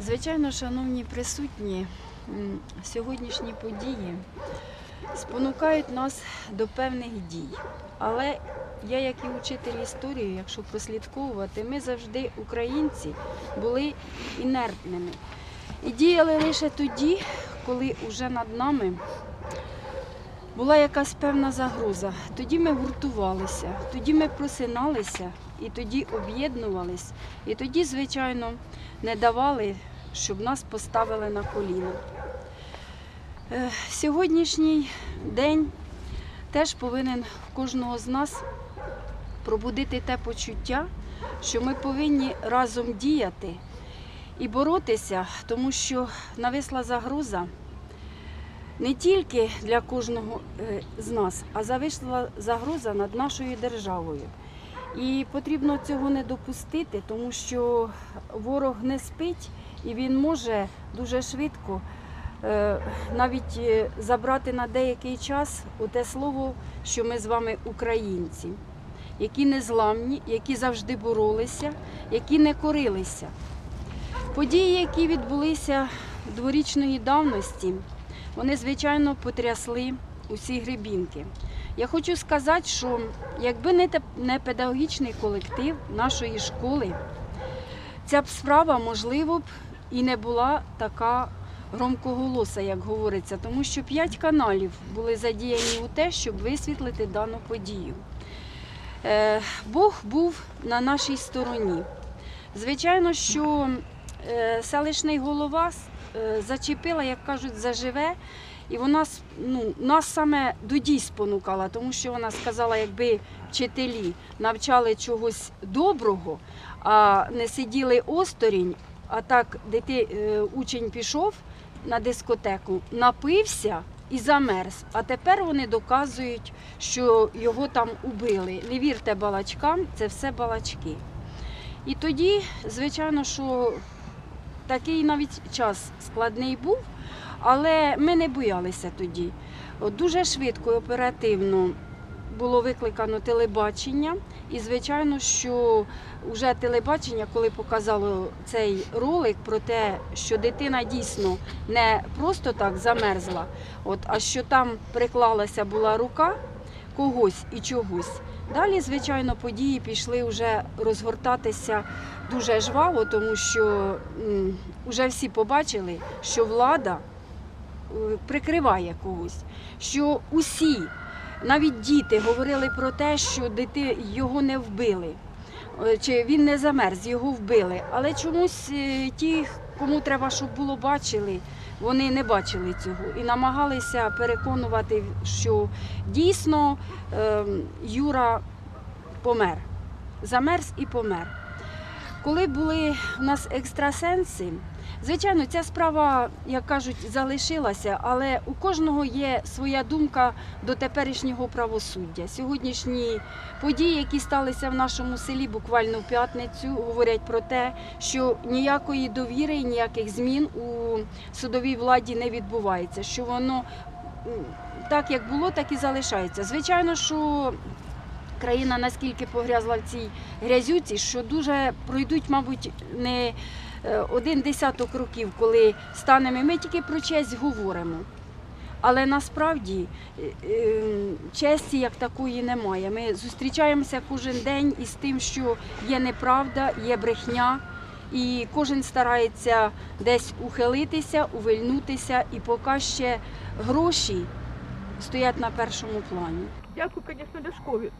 Звичайно, шановні присутні, сьогоднішні події спонукають нас до певних дій. Але я, як і учитель історії, якщо прослідковувати, ми завжди, українці, були інертними і діяли лише тоді, коли вже над нами була якась певна загроза. Тоді ми гуртувалися, тоді ми просиналися і тоді об'єднувались, і тоді, звичайно, не давали, щоб нас поставили на коліна. Е, Сьогоднішній день теж повинен кожного з нас пробудити те почуття, що ми повинні разом діяти і боротися, тому що нависла загроза не тільки для кожного е, з нас, а зависла загроза над нашою державою. І потрібно цього не допустити, тому що ворог не спить і він може дуже швидко е, навіть е, забрати на деякий час те слово, що ми з вами українці, які незламні, які завжди боролися, які не корилися. Події, які відбулися дворічної давності, вони, звичайно, потрясли усі грибінки. Я хочу сказати, що якби не педагогічний колектив нашої школи, ця б справа, можливо б, і не була така громкоголоса, як говориться, тому що п'ять каналів були задіяні у те, щоб висвітлити дану подію. Е, Бог був на нашій стороні. Звичайно, що е, селищний голова е, зачепила, як кажуть, заживе. І вона ну, нас саме до дій спонукала, тому що вона сказала, якби вчителі навчали чогось доброго, а не сиділи осторонь, а так дити, е, учень пішов на дискотеку, напився і замерз. А тепер вони доказують, що його там убили. Не вірте балачкам, це все балачки. І тоді, звичайно, що такий навіть час складний був, але ми не боялися тоді. Дуже швидко і оперативно було викликано телебачення, і звичайно, що вже телебачення, коли показало цей ролик про те, що дитина дійсно не просто так замерзла, от, а що там приклалася була рука когось і чогось. Далі, звичайно, події пішли вже розгортатися дуже жваво, тому що вже всі побачили, що влада прикриває когось, що усі, навіть діти, говорили про те, що дити його не вбили, е, чи він не замерз, його вбили. Але чомусь е, ті, кому треба, щоб було бачили, вони не бачили цього і намагалися переконувати, що дійсно ем, Юра помер, замерз і помер. Коли були у нас екстрасенси, звичайно, ця справа, як кажуть, залишилася, але у кожного є своя думка до теперішнього правосуддя. Сьогоднішні події, які сталися в нашому селі буквально в п'ятницю, говорять про те, що ніякої довіри і ніяких змін у судовій владі не відбувається, що воно так, як було, так і залишається. Звичайно, що країна наскільки погрязла в цій грязюці, що дуже пройдуть, мабуть, не е, один десяток років, коли станемо. Ми тільки про честь говоримо. Але насправді е, е, честі як такої немає. Ми зустрічаємося кожен день із тим, що є неправда, є брехня, і кожен старається десь ухилитися, увильнутися, і поки ще гроші стоять на першому плані. Дякую, звісно, Ляшкові.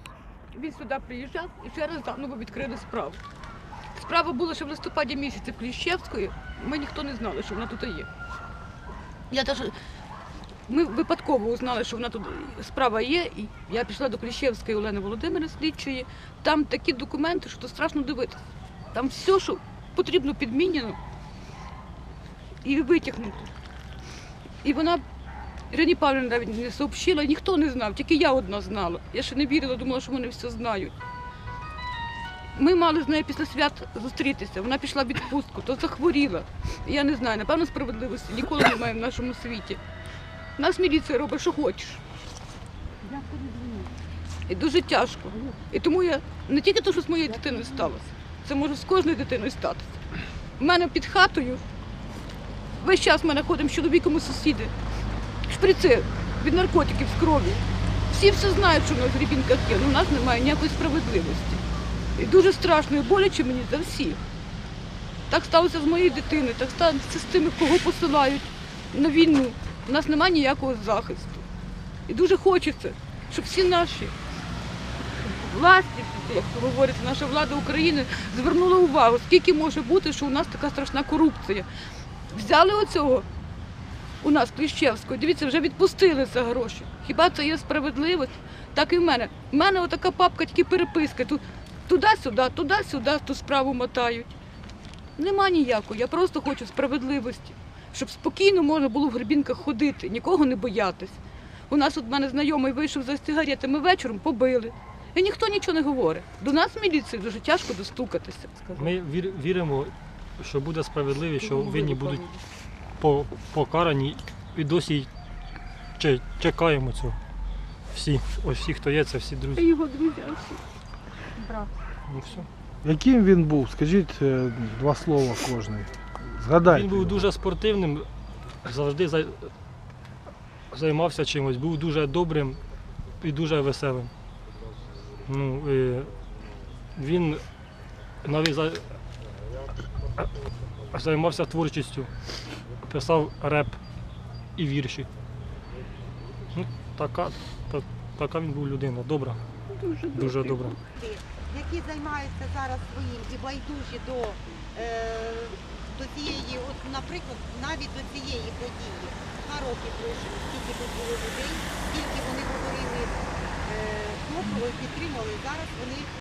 Він сюди приїжджав і ще раз заново відкрили справу. Справа була ще в листопаді місяці Кліщевської. Ми ніхто не знали, що вона тут є. Я даже... Ми випадково узнали, що вона тут справа є, і я пішла до Кліщевської Олени Володимирівни слідчої. Там такі документи, що то страшно дивитися. Там все, що потрібно підмінено і витягнуто. І вона Ірині Павлівні навіть не сообщила, ніхто не знав, тільки я одна знала. Я ще не вірила, думала, що вони все знають. Ми мали з нею після свят зустрітися. Вона пішла в відпустку, то захворіла. Я не знаю, напевно, справедливості ніколи немає в нашому світі. Нас міліція робить, що хочеш. І дуже тяжко. І тому я не тільки те, що з моєю дитиною сталося, це може з кожною дитиною статися. У мене під хатою весь час ми ходимо з чоловіком і сусіди. Шприци від наркотиків з крові. Всі все знають, що в нас в Рібінках є, але в нас немає ніякої справедливості. І дуже страшно і боляче мені за всіх. Так сталося з моєю дитиною, так сталося з тими, кого посилають на війну. У нас немає ніякого захисту. І дуже хочеться, щоб всі наші власті, як то говориться, наша влада України звернула увагу, скільки може бути, що у нас така страшна корупція. Взяли оцього у нас Кліщевського, дивіться, вже відпустили за гроші. Хіба це є справедливість? Так і в мене. У мене отака папка, тільки переписка. Тут туди-сюди, туди-сюди, ту справу мотають. Нема ніякої. Я просто хочу справедливості, щоб спокійно можна було в грибінках ходити, нікого не боятись. У нас от в мене знайомий вийшов за сигаретами вечором, побили. І ніхто нічого не говорить. До нас в міліції дуже тяжко достукатися. Ми вір- віримо, що буде справедливість, що винні будуть покарані і досі чекаємо цього. Всі, ось всі, хто є, це всі друзі. Його друзі. Ну, все. Яким він був? Скажіть е, два слова кожний. Згадайте. Він був його. дуже спортивним, завжди зай- займався чимось, був дуже добрим і дуже веселим. Ну, і він навіть за- займався творчістю, писав реп і вірші. Ну, така, та- така він був людина, добра, Дуже, дуже добра. які займаються зараз своїм і байдужі до, е, до цієї, от, наприклад, навіть до цієї події. Два роки пройшли, скільки тут було людей, скільки вони говорили е, і підтримали. Зараз вони